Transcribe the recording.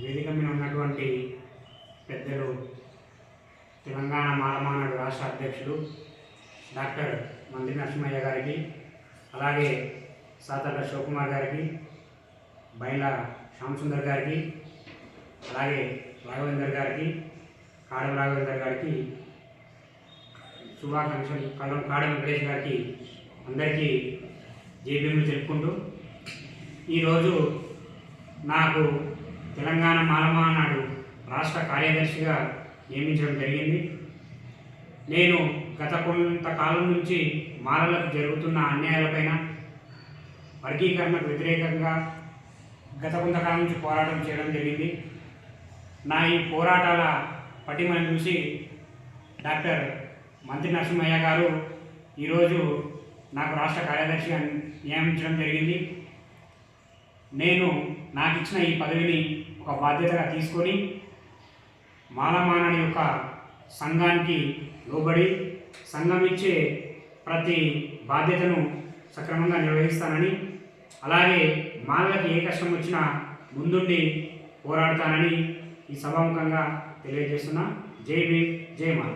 వేదిక మీద ఉన్నటువంటి పెద్దలు తెలంగాణ మాలమానడు రాష్ట్ర అధ్యక్షుడు డాక్టర్ మంత్రి నరసింహయ్య గారికి అలాగే సాతర్ల శివకుమార్ గారికి బైల శ్యామసుందర్ గారికి అలాగే రాఘవేందర్ గారికి కాడం రాఘవేందర్ గారికి శుభాకాంక్షలు కలం కాడ వెంకటేష్ గారికి అందరికీ జేబీఎంలు తెలుపుకుంటూ ఈరోజు నాకు తెలంగాణ మాలమా నాడు రాష్ట్ర కార్యదర్శిగా నియమించడం జరిగింది. నేను గత కొంతకాలం నుంచి మాలలకు జరుగుతున్న అన్యాయాలపైన వర్గీకరణకు వ్యతిరేకంగా గత కొంతకాలం నుంచి పోరాటం చేయడం జరిగింది. నా ఈ పోరాటాల పటిమను చూసి డాక్టర్ మంత్రి నరసింహయ్య గారు ఈరోజు నాకు రాష్ట్ర కార్యదర్శిగా నియమించడం జరిగింది. నేను నాకు ఇచ్చిన ఈ పదవిని ఒక బాధ్యతగా తీసుకొని మాలమానని యొక్క సంఘానికి లోబడి సంఘం ఇచ్చే ప్రతి బాధ్యతను సక్రమంగా నిర్వహిస్తానని అలాగే మాలలకు ఏ కష్టం వచ్చినా ముందుండి పోరాడతానని ఈ సభాముఖంగా తెలియజేస్తున్నా. జై భీమ్ జై మాల